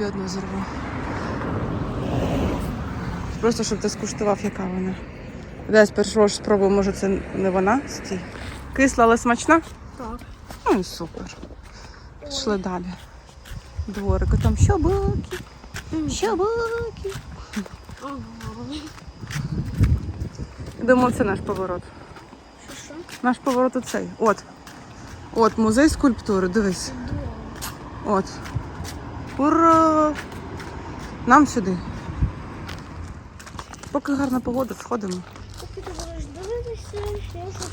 тобі одну зірву. Просто щоб ти скуштував, яка вона. Дай спершу ж спробую, може це не вона. Стій. Кисла, але смачна? Так. Ну і супер. Пішли далі. Дворику там щобаки. Щобаки. Ага. Думаю, це наш поворот. Що? Наш поворот оцей. От. От, музей скульптури, дивись. От. Ура! Нам сюди. Поки гарна погода, сходимо. Поки ти будеш дивитися, я щось.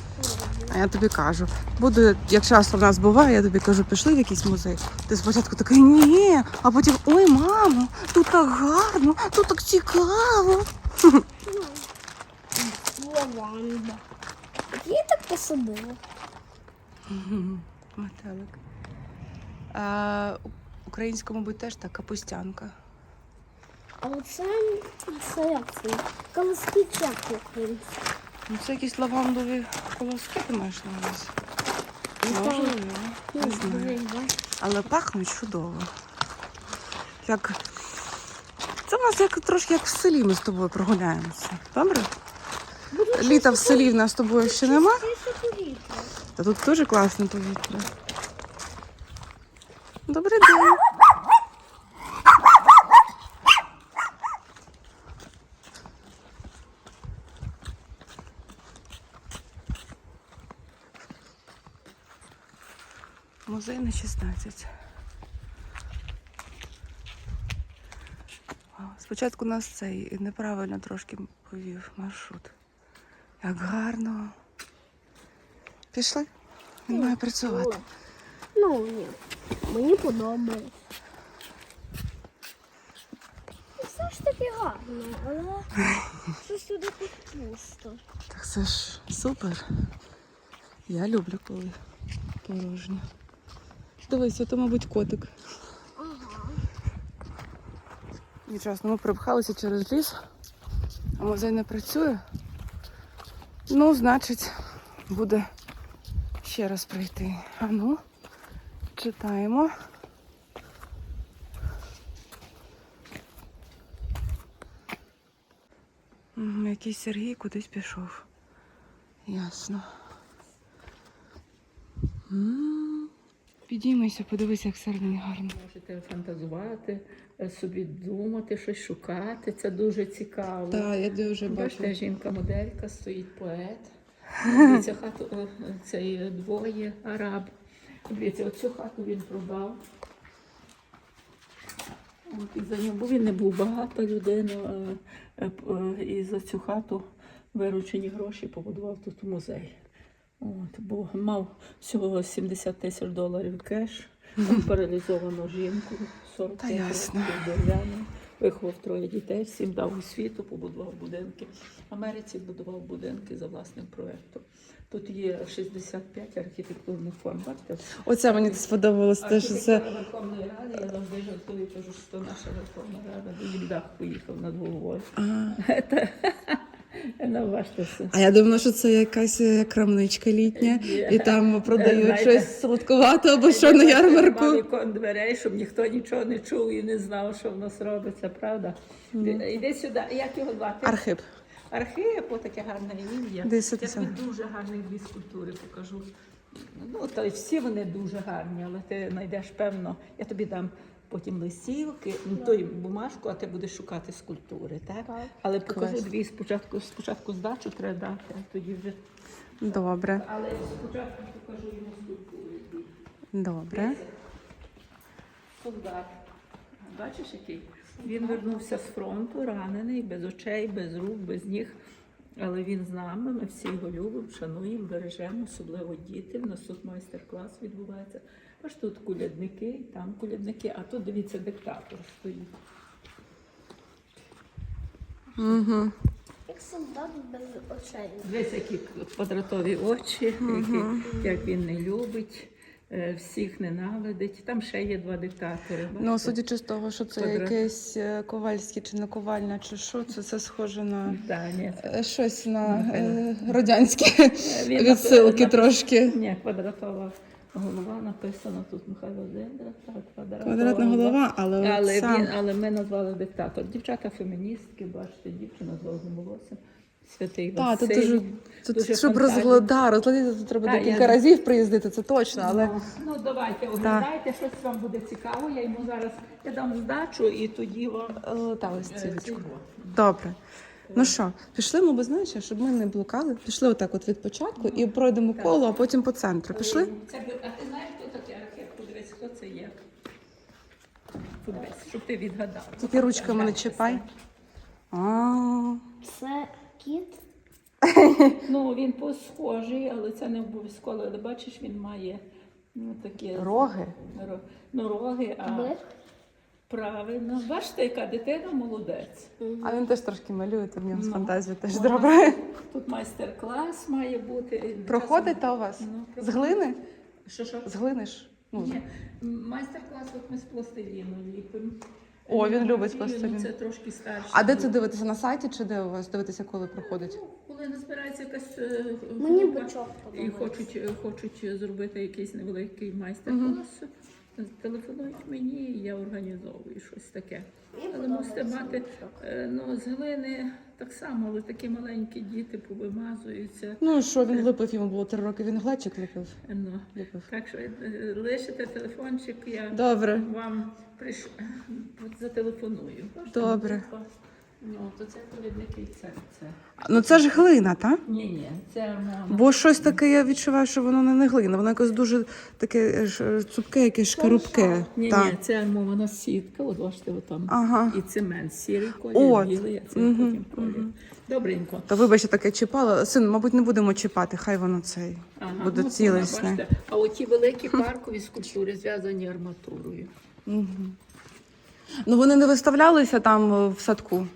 А я тобі кажу, буду, як часто в нас буває, я тобі кажу, пішли в якийсь музей. Ти спочатку такий ні, а потім ой, мамо, тут так гарно, тут так цікаво. Лаванда. От я так посадила. Метелик. Мабуть, теж так капустянка. А оце, це як? Колоски чаки українські. Ну, це якісь лавандові колоски, ти маєш на увазі? Ну, Можливо, Ну, не знаю. Але пахнуть чудово. Як... Це в нас як трошки як в селі ми з тобою прогуляємося. Добре? Літа в селі в нас з тобою ще нема. Та тут дуже класне повітря. Добрий день. На 16. А, Спочатку нас цей неправильно трошки повів маршрут. Як гарно. Пішли? Він має працювати. Ну, ні. Мені подобається. Ну, Все ж таки гарно, але щось туди тут пусто. Так це ж супер. Я люблю, коли порожньо. Дивись, ото, мабуть, котик. Ага. Нічого, ми припхалися через ліс, а музей не працює. Ну, значить, буде ще раз прийти. А ну, читаємо. Якийсь Сергій кудись пішов. Ясно. М, Підіймайся, подивись, як всередині гарно. Можете фантазувати, е, собі думати, щось шукати. Це дуже цікаво. Так, я дуже Бачите, жінка-моделька, стоїть поет. Дивіться, хату цей е, двоє араб. Дивіться, оцю хату він продав. От, і за нього, він не був е, п- е, і за цю хату виручені гроші побудував тут музей. От, бо мав всього 70 тисяч доларів кеш, паралізовану жінку, 40 Та ясно. дерев'яну, виховав троє дітей, всім дав освіту, побудував будинки. В Америці будував будинки за власним проєктом. Тут є 65 архітектурних форм. Бачите? Оце мені сподобалось те, що це. Верховної Ради, я завжди жартую, кажу, що наша Верховна Рада, бо їм дах поїхав над головою. А я думала, що це якась е, крамничка літня, і там продають щось сладкувате або що на ярмарку. Вікон дверей, щоб ніхто нічого не чув і не знав, що в нас робиться, правда? Іди сюди, як його звати? Архип. Архип, таке гарне ім'я. Я тобі дуже гарні дві скульптури покажу. Ну, то всі вони дуже гарні, але ти знайдеш певно, я тобі дам потім листівки, ну, той бумажку, а ти будеш шукати скульптури, так? Так. Але покажу Клас. дві спочатку, спочатку здачу треба дати, а тоді вже. Добре, Але спочатку покажу йому скульптури. дві. добре. Солдат. Бачиш, який? Він вернувся з фронту, ранений, без очей, без рук, без ніг. Але він з нами, ми всі його любимо, шануємо, бережемо, особливо діти. У нас тут майстер-клас відбувається. Аж тут кулядники, там кулядники, а тут дивіться, диктатор стоїть. Угу. Як солдат без очей. Дивись, які квадратові очі, які, як він не любить, е, всіх ненавидить. Там ще є два диктатори. Ну, бачите? судячи з того, що це Квадрат. якесь е, ковальське чи не ковальне, чи що, це, це схоже на Да, ні. е, щось на е, радянське Він відсилки на- трошки. Ні, квадратова голова написана тут Михайло Зендра, так, квадратна, Квадратна голова, але, Але, сам. він, але ми назвали диктатор. Дівчата феміністки, бачите, дівчина з довгим волоссям. Святий Так, тут Василь. дуже, тут, дуже щоб фантазія. розгладати, розгладити, тут треба Так, декілька я- разів приїздити, це точно, але Ну, ну давайте, оглядайте, щось вам буде цікаво. Я йому зараз я дам здачу і тоді вам е, та ось е, цілечко. Добре. Ну що, пішли ми, бо знаєш, щоб ми не блукали. Пішли отак от від початку і пройдемо коло, а потім по центру. Пішли? Це, а ти знаєш, хто такий архів? Подивись, хто це є. Подивись, щоб ти відгадав. Тільки ручками не чіпай. А, Це кіт. Ну, він посхожий, але це не обов'язково. Але бачиш, він має ну, такі Роги. ро- ну, роги, а Бик. Правильно. Бачите, яка дитина молодець. А він теж трошки малює, то в нього з Ну, фантазією теж вона- добре. Тут майстер-клас має бути. Проходить та у вас? Ну, З глини? Що що? З глини ж. Ну, Ні, майстер-клас от ми з пластиліну ліпимо. О, він любить Ну, пластилін. Це трошки старше. А де це дивитися? На сайті чи де у вас дивитися, коли проходить? Ну, Коли не збирається якась е, Мені група і подобається. хочуть, е, хочуть зробити якийсь невеликий майстер-клас, телефонують мені, і я організовую щось таке. Але мусите мати е, ну, з глини так само, але такі маленькі діти повимазуються. Ну що, він липив, йому було три роки, він глечик липив. Ну, липив. так що е, лишите телефончик, я Добре. вам приш... зателефоную. Добре. Ну, то це провідник і це. це. Ну це ж глина, так? Ні, ні, це мама. Бо щось таке я відчуваю, що воно не, не глина, воно якось дуже таке е, ж, цупке, якесь шкарубке. Ні, Та. ні, це мована сітка, от бачите, от там. Ага. І цемент, сірий колір, От. білий, а це Мгм, потім колір. Добренько. То вибачте, таке чіпало. Син, мабуть, не будемо чіпати, хай воно цей Ага, буде ну, цілісне. бачите. А оті великі паркові скульптури зв'язані арматурою. Угу. Ну вони не виставлялися там е, в садку.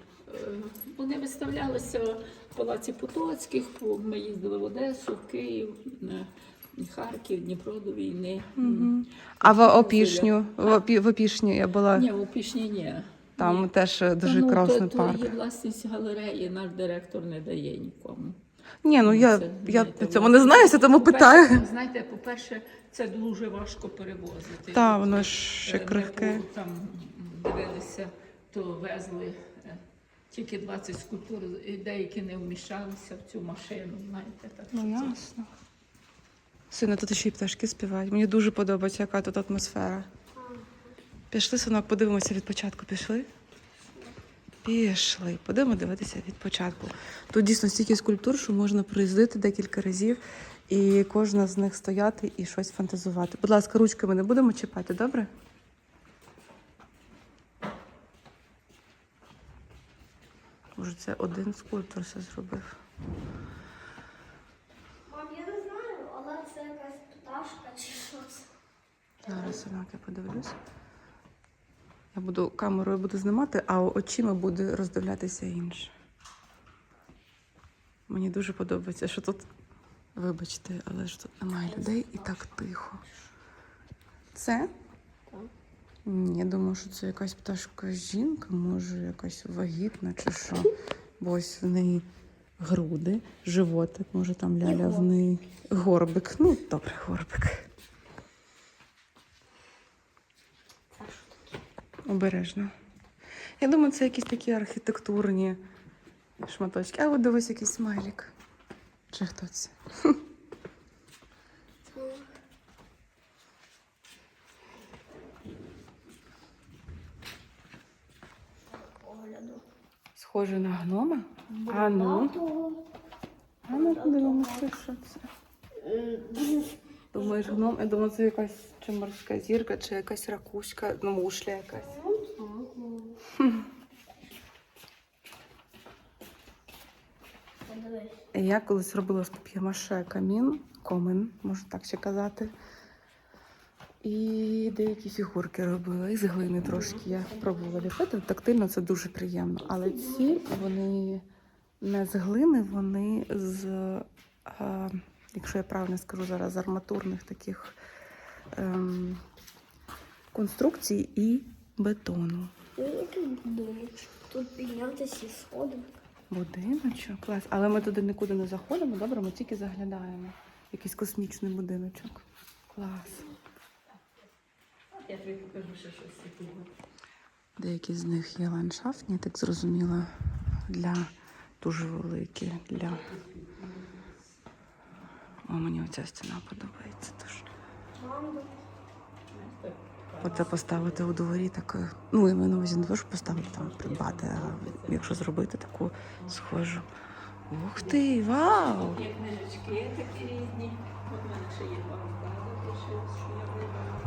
Вони виставлялися в Палаці Потоцьких, ми їздили в Одесу, в Київ, Харків, Дніпро до війни. М. А в Опішню, в, Опі, в Опішні я була. Ні, в Опішні ні. Там Ні. теж дуже ну, класний то, парк. То є власність галереї, наш директор не дає нікому. Ні, ну я, Це, я знаєте, по цьому не знаюся, тому По-перше, питаю. Знаєте, по-перше, це дуже важко перевозити. Та, воно Е, ще ми крихке. Там дивилися, то везли тільки 20 скульптур, і деякі не вміщалися в цю машину. Знаєте, так Ну це- ясно. Сина, тут ще й пташки співають. Мені дуже подобається, яка тут атмосфера. Пішли, синок, подивимося від початку. Пішли? Пішли. Будемо дивитися від початку. Тут дійсно стільки скульптур, що можна приїздити декілька разів і кожна з них стояти і щось фантазувати. Будь ласка, ручками не будемо чіпати, добре? Може, це один скульптор все зробив. Мам, я не знаю, але це якась пташка чи щось. Зараз синок, я подивлюсь. Я буду камерою буду знімати, а очима буду роздивлятися інше. Мені дуже подобається, що тут, вибачте, але ж тут немає людей і так тихо. Це? Я думаю, що це якась пташка жінка, може якась вагітна чи що. Бо ось в неї груди, животик, може там ляля в неї горбик. Ну, добре, горбик. Обережно. Я думаю, це якісь такі архітектурні шматочки. А от дивись якийсь смайлік. Чи хто це? Схоже на гнома? А ну, а ну подивимося, що це. Думаєш, гном? Я думаю, це якась чи морська зірка, чи якась ракушка, ну мушля якась. Я колись робила з пап'ємаше камін, комен, можна так ще казати. І деякі фігурки робила, і з глини трошки я пробувала ліпити. Тактильно це дуже приємно. Але ці вони не з глини, вони з, е, якщо я правильно скажу зараз, з арматурних таких ем, конструкцій і бетону. Ну. Тут піднятися сходом. Будиночок, клас. Але ми туди нікуди не заходимо, добре, ми тільки заглядаємо. Якийсь космічний будиночок. Клас. Я тобі покажу ще щось таке. Деякі з них є ландшафтні, так зрозуміло, для дуже великі. Для... О, мені оця стіна подобається дуже. Оце поставити у дворі таке. Ну, я маю на увазі не те, що поставити там придбати, а якщо зробити таку схожу. Ух ти, вау! Є книжечки такі різні. От мене ще є вкладок, ще, що я вибрала.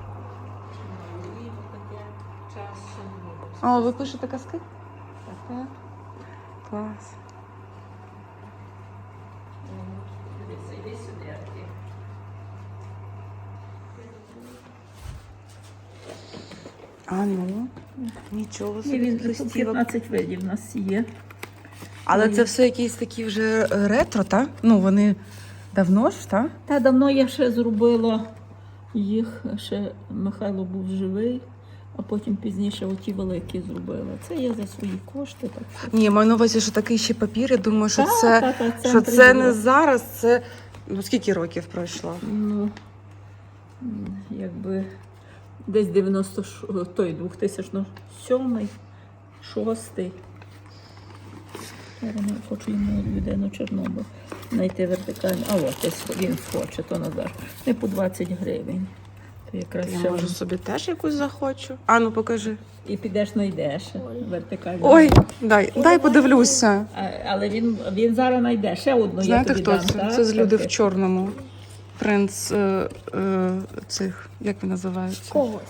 О, ви пишете казки? Так. Клас. Дивіться, йди сюди, Арті. А ну, нічого Ні, собі він тут тут листівок. 15 видів у нас є. Але це все якісь такі вже е, ретро, так? Ну, вони давно ж, так? Та давно я ще зробила їх, ще Михайло був живий, а потім пізніше оті великі зробила. Це я за свої кошти. Так що. Ні, маю на увазі, що такий ще папір. Я думаю, що Та, це, та, та, що це не зараз, це ну скільки років пройшло? Ну, якби десь 90, ш- той 2007, 6. Я не хочу йому людину Чорнобиль знайти вертикально. А от він хоче, то Назар. Не по 20 гривень. То якраз Я ще може собі теж якусь захочу. А ну покажи. І підеш знайдеш вертикально. Ой, дай, дай подивлюся. А, але він, він зараз знайде ще одну. Знаєте, я тобі хто дам, це? так? Це з люди в чорному. Принц е, е, цих, як він називається? Когось.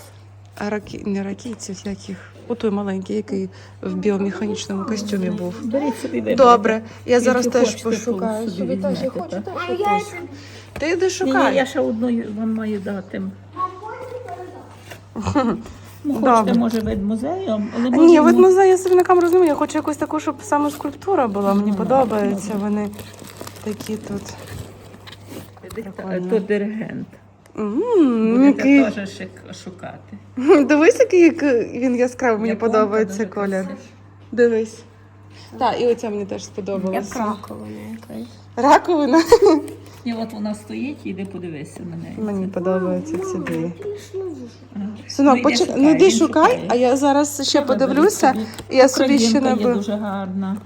Ракі... Не ракійців, яких. О той маленький, який в біомеханічному костюмі був. Беріть собі. Добре, я зараз теж хочете, пошукаю. собі Собі теж я візьмете, хочу так? Ти йди Ні, ні, шукай. я ще одну вам маю дати. Ну, Добре. хочете, може, від музею, але Ні, від музею я собі на камеру зніму. Я хочу якусь таку, щоб саме скульптура була. Мені Ну, подобається. добре. Вони такі тут. прикольно. То диригент. М, Будете теж шик- шукати. Дивись, який як він яскравий, мені Японка подобається дуже колір. красива. Дивись. Так, і оця мені теж Як раковина якась. Раковина. Ні, от вона стоїть, іди подивися на неї. Мені подобаються ці дві. Синок, Ну, йди шукай, ну йди шукай, а я зараз ще подивлюся. Я собі ще Українка є дуже гарна.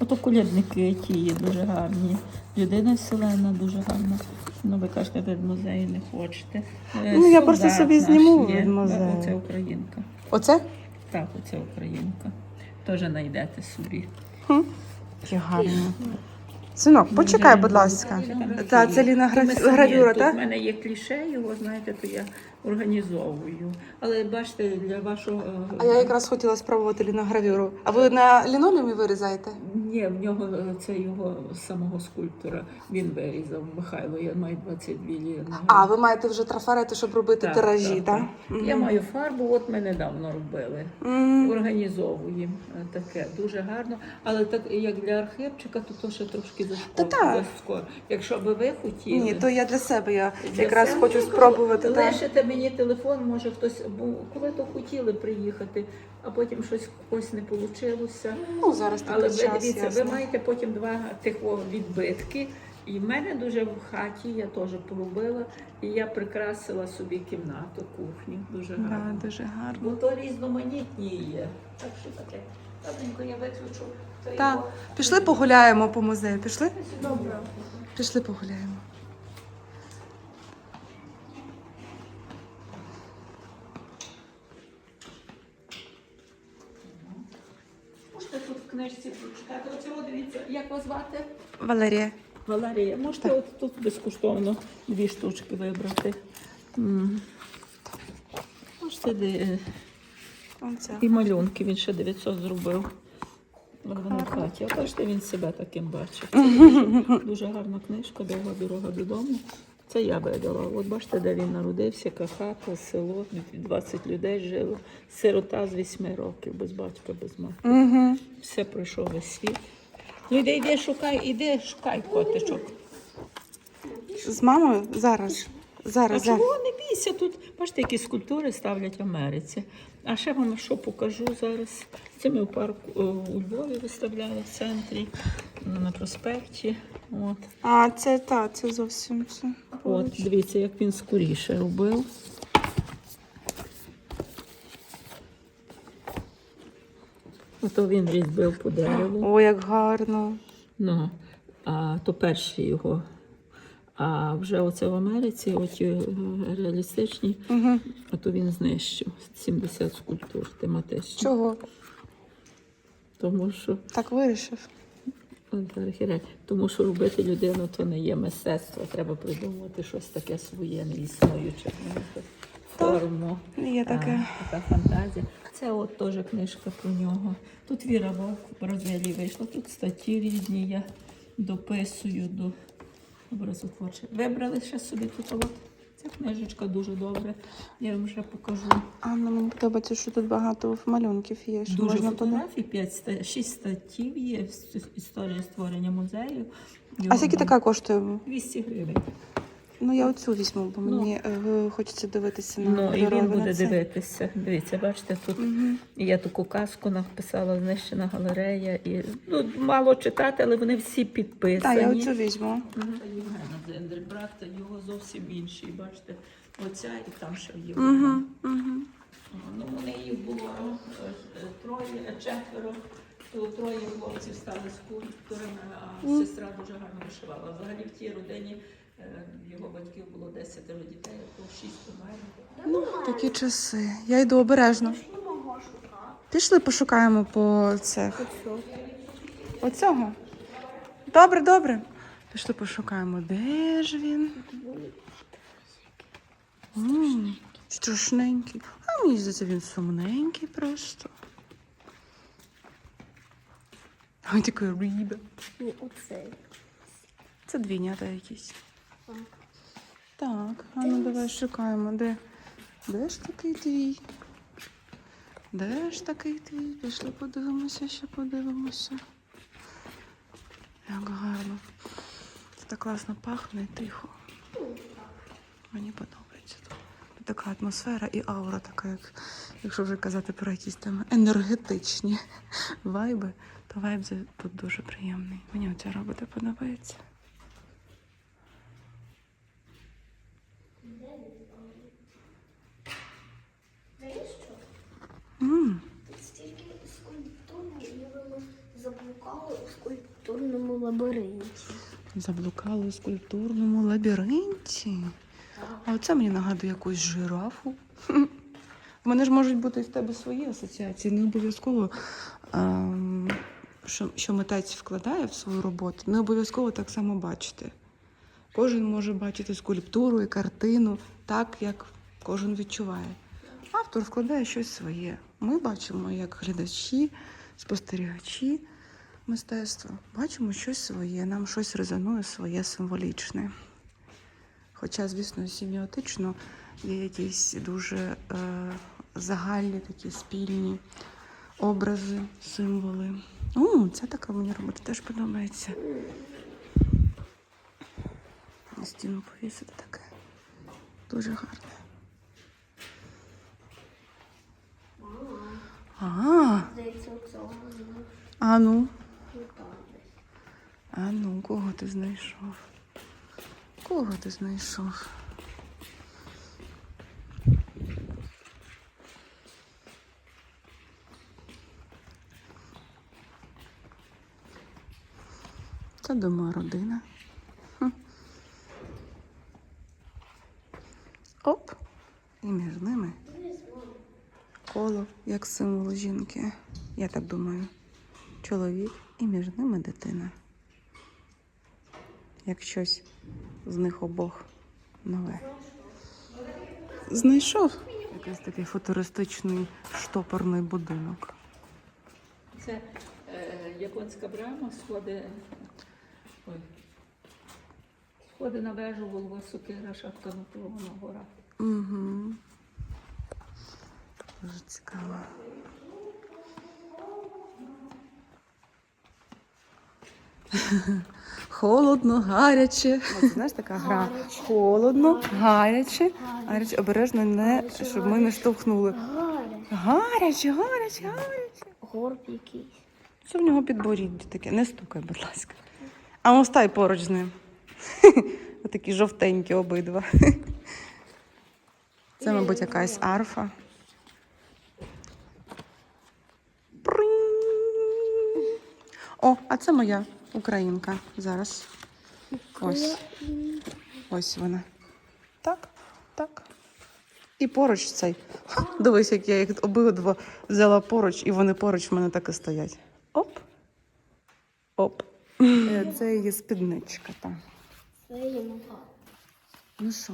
Ото колядники ті є дуже гарні. Людина вселена дуже гарна. Ну, ви кажете, ви в музеї не хочете. Е, Ну, я просто собі зніму від музею. Оце українка. Оце? Так, оце українка. Теж знайдете собі. Які гарні. Синок, почекай, будь ласка. Та, це Ліна гра- гравюра, У так? мене є кліше, його знаєте, то я організовую. Але бачите, для вашого. е, А я якраз хотіла спробувати ліногравюру. А ви на лінолеумі вирізаєте? Ні, в нього е, це його самого скульптора. Він вирізав Михайло. Я маю 22 ліни. А, ви маєте вже трафарети, щоб робити тиражі, так? Я маю фарбу, от ми недавно робили. Організовуємо е, таке дуже гарно. Але так як для архивчика, то то ще трошки зашкодить. Якщо би ви хотіли. Ні, то я для себе. Я Для якраз себе хочу спробувати. Лишите мені телефон, може хтось, бо коли то хотіли приїхати, а потім щось когось не вийшло. Ну, зараз Але ви час, дивіться, ви маєте потім два тих відбитки. І в мене дуже в хаті, я теж поробила, і я прикрасила собі кімнату, кухню. Дуже гарно. Да, дуже гарно. Бо то різноманітні є. Так що таке. Давненько я виключу. Так. його. Пішли погуляємо по музею. Пішли? Добре. Пішли погуляємо. Можете тут в книжці прочитати. Оцього дивіться, як вас звати? Валерія. Валерія, можете от тут безкоштовно дві штучки вибрати. Можете де- і малюнки, він ще 900 зробив. От вони хаті. А бачите, він себе таким бачить. Дуже гарна книжка, довга дорога додому. Це я видала. От бачите, де він народився, яка хата, село, 20 людей жило. Сирота з 8 років, без батька, без матері. Угу. Все пройшов весь світ. Ну йди, йди, шукай, іди, шукай котичок. З мамою зараз. А Зараз, зараз. чого не бійся? Тут бачите, які скульптури ставлять в Америці. А ще вам що покажу зараз. Це ми в парку е, у Львові виставляли в центрі. На проспекті. От. А, це та, це зовсім це. От, дивіться, як він скоріше робив. Ото він різьбив по дереву. О, як гарно. Ну, а то перші його. А вже оце в Америці, оті е, реалістичні, Угу. а то він знищив 70 скульптур тематичних. Чого? Тому що Так вирішив. Тому що робити людину то не є мистецтво. Треба придумати щось таке своє, не існуюче. Форму. Є таке. Така фантазія. Це от теж книжка про нього. Тут Віра Вовк в Бразилії вийшла. Тут статті різні я дописую до образотворче. Вибрали ще собі тут. Ця книжечка дуже добре. Я вам ще покажу. Анна, мені подобається, що тут багато малюнків є. Що Дуже можна фотографій, 5 ста- 6 статтів є історія створення музею. А скільки така коштує? 200 гривень. Ну я оцю візьму, бо Ну. мені е, хочеться дивитися на Ну і він на буде це. дивитися. Дивіться, бачите, тут Мгм. я таку казку написала знищена галерея. І ну, мало читати, але вони всі підписані. Так, я оцю візьму. Євгена Дзендрбрат, його зовсім інший. Бачите, оця і там ще є. Угу, угу. Ну, вони їх було е, е, троє, е, четверо. То троє хлопців стали скульпторами, а сестра дуже гарно вишивала. Взагалі в тій родині його батьків було 10 дітей, а то 6 померло. Ну, такі часи. Я йду обережно. Пішли пошукаємо по цих. Оцього? Добре, добре. Пішли пошукаємо. Де ж він? М, Страшненький. А мені здається, він сумненький просто. Ой, такий риба. Ні, оцей. Це двійнята якісь. Так. А ну давай шукаємо. Де? Де ж такий твій? Де ж такий твій? Пішли подивимося, ще подивимося. Як гарно. Це так класно пахне і тихо. Мені подобається. Тут така атмосфера і аура така, як, якщо вже казати про якісь там енергетичні вайби, то вайб тут дуже приємний. Мені оця робота подобається. Знаєш що? м Тут стільки скульптур, і воно заблукало у скульптурному лабіринті. Заблукали у скульптурному лабіринті. А оце мені нагадує якусь жирафу. У мене ж можуть бути в тебе свої асоціації. Не обов'язково, ем, що, що митець вкладає в свою роботу, не обов'язково так само бачити. Кожен може бачити скульптуру і картину так, як кожен відчуває. Автор вкладає щось своє. Ми бачимо, як глядачі, спостерігачі мистецтва, бачимо щось своє, нам щось резонує своє символічне. Хоча, звісно, сіміотично є якісь дуже е, загальні такі спільні образи, символи. О, це така мені робота теж подобається. На стіну повісити таке. Дуже гарне. А, ну, десь. А ну, кого ти знайшов? Кого ти знайшов? Це дома родина. Хм. Оп. І між ними коло, як символ жінки. Я так думаю. Чоловік і між ними дитина. Як щось з них обох нове. Знайшов якийсь такий футуристичний штопорний будинок. Це е, японська брама, сходи. Ой. Сходи на вежу, голова сокира, шапка натурована гора. Угу. Дуже цікаво. Холодно, гаряче. От, знаєш, така гра. Гаряче. Холодно, гаряче. Гаряче. Гаряче, обережно не, Гаряче, щоб ми не штовхнули. Гаряче. Гаряче, гаряче. Горб якийсь. Що в нього підборіддя таке? Не стукай, будь ласка. А он стай поруч з ним. Отакі жовтенькі обидва. Це, мабуть, якась арфа. О, а це моя українка зараз. Ось. Ось вона. Так, так. І поруч цей. Ха, дивись, як я їх обидва взяла поруч, і вони поруч в мене так і стоять. Оп. Оп. Е, Це її спідничка йому. Ну що,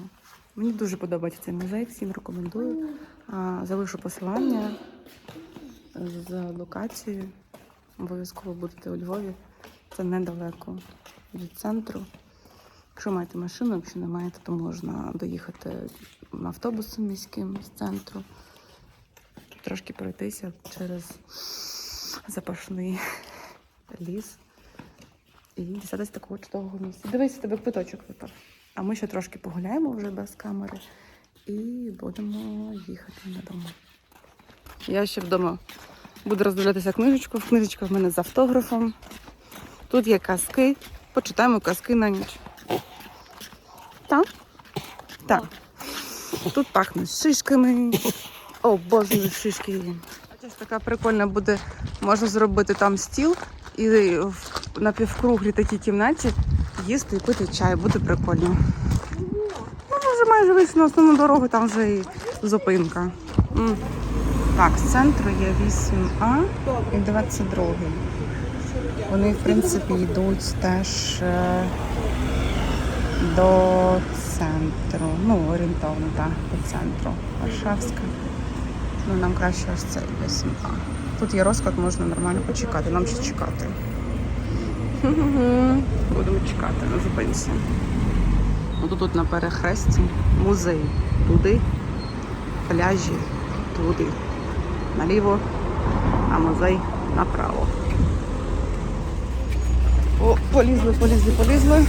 мені дуже подобається цей музей, всім рекомендую. Залишу посилання з локацією. Обов'язково будете у Львові. Це недалеко від центру. Якщо маєте машину, якщо не маєте, то можна доїхати автобусом міським з центру, трошки пройтися через запашний ліс і дістатися такого чудового місця. Дивись, тебе квиточок випав. А ми ще трошки погуляємо вже без камери і будемо їхати додому. Я ще вдома буду роздивлятися книжечку. Книжечка в мене з автографом. Тут є казки. Почитаємо казки на ніч. Так? Так. Тут пахне шишками. О, боже, шишки. Ось така прикольна буде. Можна зробити там стіл і в напівкруглій такій кімнаті їсти і пити чай. Буде прикольно. Ну, вже майже вийшли на основну дорогу, там вже і зупинка. Так, з центру є 8А і 22. Вони, в принципі, йдуть теж е, до центру. Ну, орієнтовно, так, до центру. Варшавська. Ну, нам краще ось цей 8А. Тут є розклад, можна нормально почекати. Нам ще чекати. Будемо чекати на зупинці. От тут на перехресті музей туди, пляжі туди. Наліво, а музей направо. О, полізли, полізли, полізли.